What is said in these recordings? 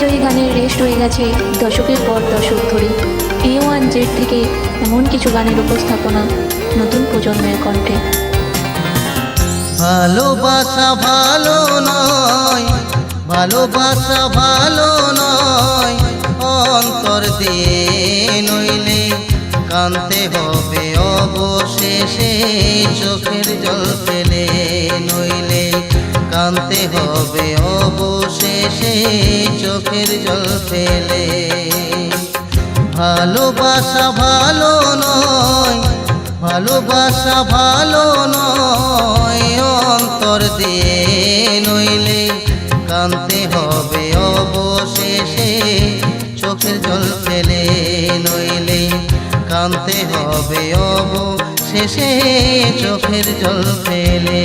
কালজয়ী গানের রেস্ট হয়ে গেছে দশকের পর দশক ধরে। এ ওয়ান জেড থেকে এমন কিছু গানের উপস্থাপনা নতুন প্রজন্মের কণ্ঠে। ভালোবাসা ভালো নয়, ভালোবাসা ভালো নয়, অন্তর দিয়ে নইলে কানতে হবে অবশেষে, চোখের জল ফেলে নইলে কানতে হবে অবশেষে, চোখের জল ফেলে। ভালোবাসা ভালো নয়, ভালোবাসা ভালো নয়, অন্তর দিয়ে নইলে কানতে হবে অবশেষে, চোখের জল ফেলে নইলে কানতে হবে অবশেষে, চোখের জল ফেলে।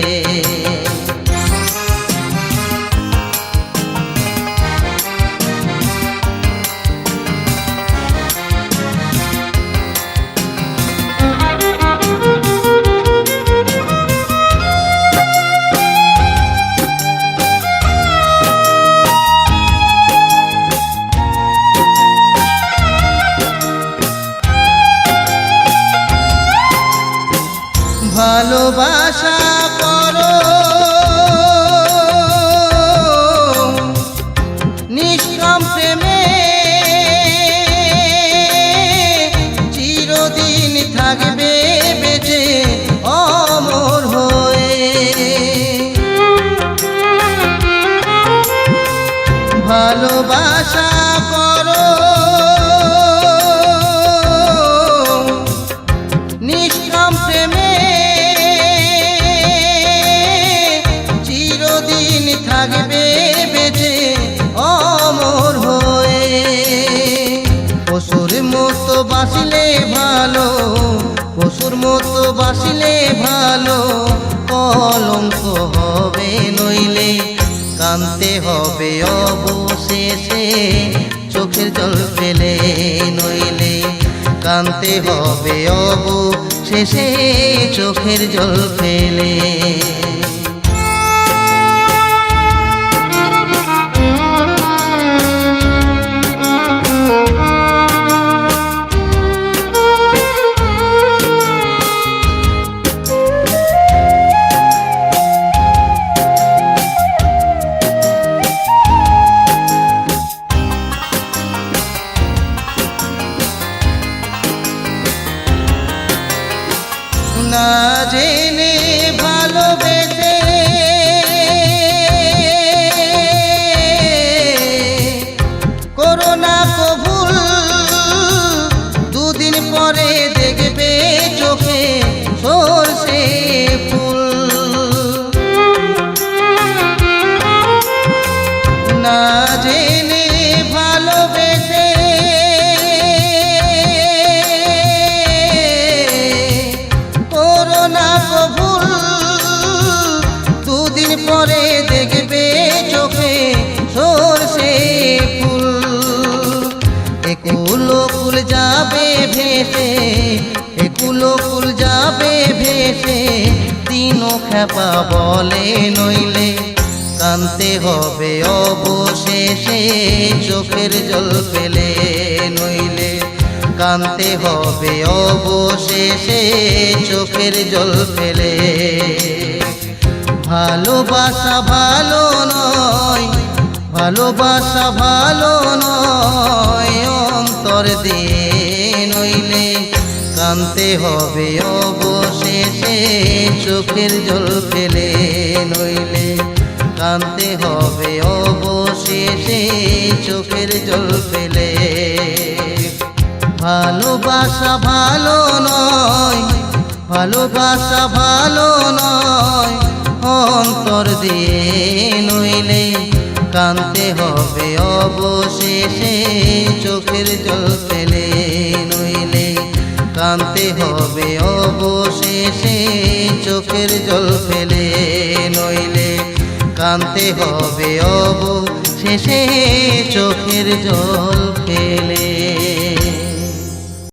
ভালোবাসা করো। নিষ্কাম প্রেমে চিরদিন থাকবে বেঁচে অমর হয়ে। ভালোবাসা বাসিলে ভালো, পশুর মতো বাসিলে ভালো, কলঙ্ক হবে নইলে কানতে হবে অবশেষে, চোখের জল ফেলে নইলে কানতে হবে অবশেষে, চোখের জল ফেলে। পরে দেখবে চোখে সরষে ফুল। না জেনে ভালোবেসে করোনা কবুল দুদিন পরে দেখবে যাবে ভেসে, একুলো ফুল যাবে ভেসে দিনও খেপা বলে নইলে কানতে হবে অবশেষে, চোখের জল ফেলে নইলে কানতে হবে অবশেষে, চোখের জল ফেলে। ভালোবাসা ভালো নয়, ভালোবাসা ভালো নয় দিয়ে নইলে কানতে হবে অবশেষে, চোখের জল ফেলে নইলে কানতে হবে অবশেষে, চোখের জল ফেলে। ভালোবাসা ভালো নয়, ভালোবাসা ভালো নয়, অন্তর দিয়ে নইলে কানতে হবে অবশেষে অবশেষে চোখের জল ফেলে নইলে কানতে হবে অবশেষে চোখের জল ফেলে।